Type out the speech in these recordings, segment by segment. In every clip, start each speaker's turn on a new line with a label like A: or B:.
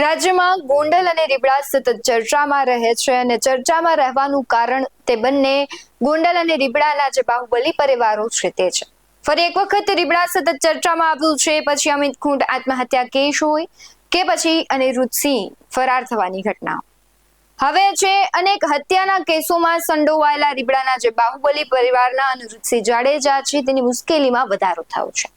A: રાજ્યમાં ગોંડલ અને રીબડા સતત ચર્ચામાં રહે છે અને ચર્ચામાં રહેવાનું કારણ તે બંને ગોંડલ અને રીબડાના જે બાહુબલી પરિવારો છે તે છે. ફરી એક વખત રીબડા સતત ચર્ચામાં આવ્યું છે, પછી અમિત ખૂંટ આત્મહત્યા કેસ હોય કે પછી અનિરુદ્ધસિંહ ફરાર થવાની ઘટના. હવે છે અનેક હત્યાના કેસોમાં સંડોવાયેલા રીબડાના જે બાહુબલી પરિવારના અનિરુદ્ધસિંહ જાડેજા છે, તેની મુશ્કેલીમાં વધારો થયો છે.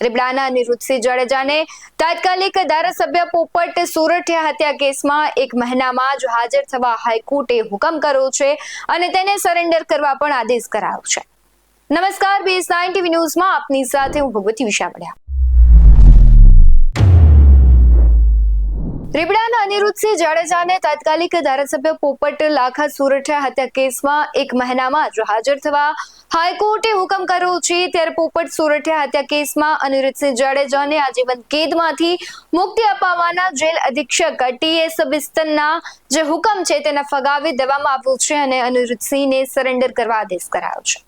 A: રીબડાના અનિરુદ્ધસિંહ જાડેજાને તાત્કાલિક ધારાસભ્ય પોપટ સુરઠિયા હત્યા કેસમાં એક મહિનામાં જ હાજર થવા હાઈકોર્ટે હુકમ કર્યો છે અને તેને સરેન્ડર કરવા પણ આદેશ કરાયો છે. નમસ્કાર બીએસ નાઇન ટીવી ન્યૂઝમાં આપની સાથે હું ભગવતી વિશાવડિયા રીબડાના અનિરુદ્ધસિંહ જાડેજાને તાત્કાલિક ધારાસભ્ય પોપટ લાખા સુરઠિયા હત્યા કેસમાં એક મહિનામાં જ હાજર થવા હાઈકોર્ટે હુકમ કર્યો છે. ત્યારે પોપટ સુરઠિયા હત્યા કેસમાં અનિરુદ્ધસિંહ જાડેજાને આજીવન કેદમાંથી મુક્તિ અપાવવાના જેલ અધિક્ષક ટીએસ બિસ્તનના જે હુકમ છે તેને ફગાવી દેવામાં આવ્યો છે અને અનિરુદ્ધસિંહને સરેન્ડર કરવા આદેશ કરાયો છે.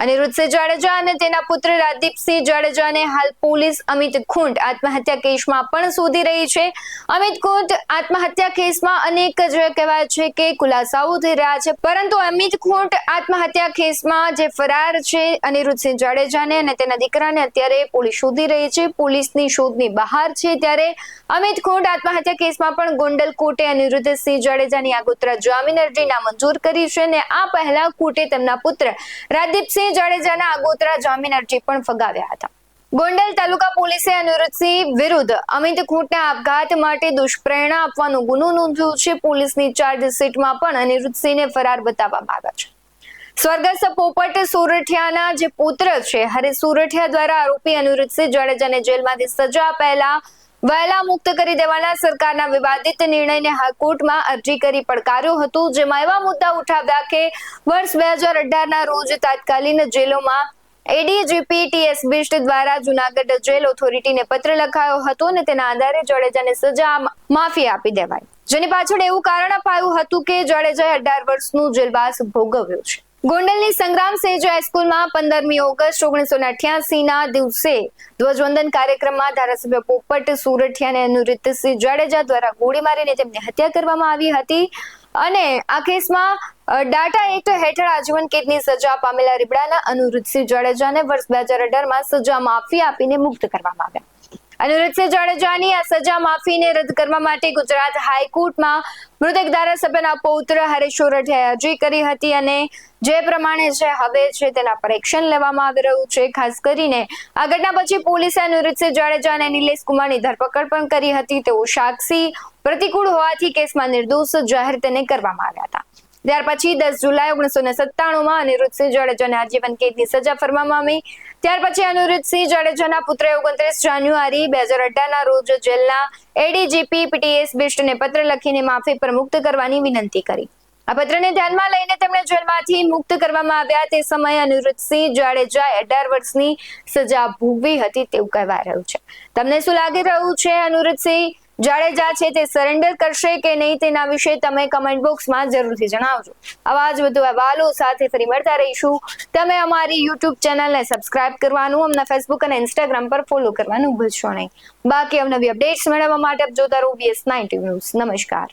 A: અનિરુદ્ધસિંહ જાડેજા અને તેના પુત્ર રાજદીપસિંહ જાડેજાને હાલ પોલીસ અમિત ખૂંટ આત્મહત્યા કેસમાં પણ શોધી રહી છે. અમિત ખૂંટ આત્મહત્યા કેસમાં અનેક જે કહેવાય છે કે ખુલાસાઓ થઈ રહ્યા છે. પરંતુ અમિત ખૂંટ આત્મહત્યા કેસમાં જે ફરાર છે અનિરુદ્ધસિંહ જાડેજાને અને તેના દીકરાને અત્યારે પોલીસ શોધી રહી છે. પોલીસની શોધની બહાર છે ત્યારે અમિત ખૂંટ આત્મહત્યા કેસમાં પણ ગોંડલ કોર્ટે અનિરુદ્ધસિંહ જાડેજાની આગોતરા જામીન અરજી નામંજૂર કરી છે અને આ પહેલા કોર્ટે તેમના પુત્ર રાજદીપસિંહ જાડેજાના આગોતરા જામીન અરજી પણ ફગાવ્યા હતા. ગોંડલ તાલુકા પોલીસે અનિરુદ્ધસિંહ વિરુદ્ધ અમિત ખૂંટના આપઘાત માટે દુષ્પ્રેરણા આપવાનો ગુનો નોંધ્યો છે. પોલીસની ચાર્જશીટમાં પણ અનિરુદ્ધસિંહને ફરાર બતાવવામાં આવ્યા છે. સ્વર્ગસ્થ પોપટ સુરઠિયાના જે પુત્ર છે હરે સુરઠિયા દ્વારા આરોપી અનિરુદ્ધસિંહ જાડેજાને જેલમાંથી સજા પહેલા વહેલા મુક્ત કરી દેવાના સરકારના વિવાદિત નિર્ણયને હાઈકોર્ટમાં અરજી કરી પડકાર્યો હતો, જેમાં એવા મુદ્દા ઉઠાવ્યા કે વર્ષ બે હજાર અઢારના રોજ તાત્કાલિન જેલોમાં એડીજીપી ટીએસ બિષ્ટ દ્વારા જુનાગઢ જેલ ઓથોરિટીને પત્ર લખાયો હતો અને તેના આધારે જાડેજાને સજા માફી આપી દેવાઈ. જેની પાછળ એવું કારણ અપાયું હતું કે જાડેજાએ અઢાર વર્ષનું જેલવાસ ભોગવ્યો છે. ગોંડલની સંગ્રામ સેજ હાઈસ્કૂલમાં પંદરમી ઓગસ્ટ ઓગણીસો અઠ્યાસીના દિવસે ધ્વજવંદન કાર્યક્રમમાં ધારાસભ્ય પોપટ સુરઠિયા અને અનુરિતસિંહ જાડેજા દ્વારા ગોળી મારીને તેમની હત્યા કરવામાં આવી હતી. અને આ કેસમાં ડાટા એક્ટ હેઠળ આજીવન કેદની સજા પામેલા રીબડાના અનુરૂધસિંહ જાડેજાને વર્ષ બે હજાર અઢારમાં સજા માફી આપીને મુક્ત કરવામાં આવ્યા. અનિરુદ્ધસિંહ જાડેજાની આ સજા માફીને રદ કરવા માટે ગુજરાત હાઈકોર્ટમાં મૃતક ધારાસભ્યના પૌત્ર હરેશ સોરઠિયાએ અરજી કરી હતી અને જે પ્રમાણે છે, હવે છે તેના પરીક્ષણ લેવામાં આવી રહ્યું છે. ખાસ કરીને આ ઘટના પછી પોલીસે અનિરુદ્ધસિંહ જાડેજા અને નિલેશ કુમારની ધરપકડ પણ કરી હતી. તેઓ સાક્ષી પ્રતિકૂળ હોવાથી કેસમાં નિર્દોષ જાહેર તેને કરવામાં આવ્યા હતા. ત્યાર પછી દસ જુલાઈ ઓગણીસો ને સત્તાણુંમાં અનિરુદ્ધસિંહ જાડેજાને આજીવન કેદની સજા ફરવામાં આવી. ત્યાર પછી અનિરુદ્ધસિંહ જાડેજાના પુત્રે ઓગણત્રીસ જાન્યુઆરી બે હજાર અઢારના રોજ જેલના એડીજીપી પીટીએસ બિસ્ટને પત્ર લખીને માફી પર મુક્ત કરવાની વિનંતી કરી. આ પત્રને ધ્યાનમાં લઈને તેમણે જેલમાંથી મુક્ત કરવામાં આવ્યા તે સમયે અનિરુદ્ધસિંહ જાડેજાએ અઢાર વર્ષની સજા ભોગવી હતી તેવું કહેવાય રહ્યું છે. તમને શું લાગી રહ્યું છે અનિરુદ્ધસિંહ? જાડેજા છે તે સરેન્ડર કરશે કે નહીં તેના વિશે તમે કમેન્ટ બોક્સમાં જરૂરથી જણાવજો. આવા જ વધુ અહેવાલો સાથે ફરી મળતા રહીશું. તમે અમારી યુટ્યુબ ચેનલને સબસ્ક્રાઇબ કરવાનું, અમને ફેસબુક અને ઇન્સ્ટાગ્રામ પર ફોલો કરવાનું ભૂલશો નહીં. બાકી અવનવી અપડેટ્સ મેળવવા માટે જોતા રહો બીએસ નાઇન્ટી ન્યૂઝ નમસ્કાર.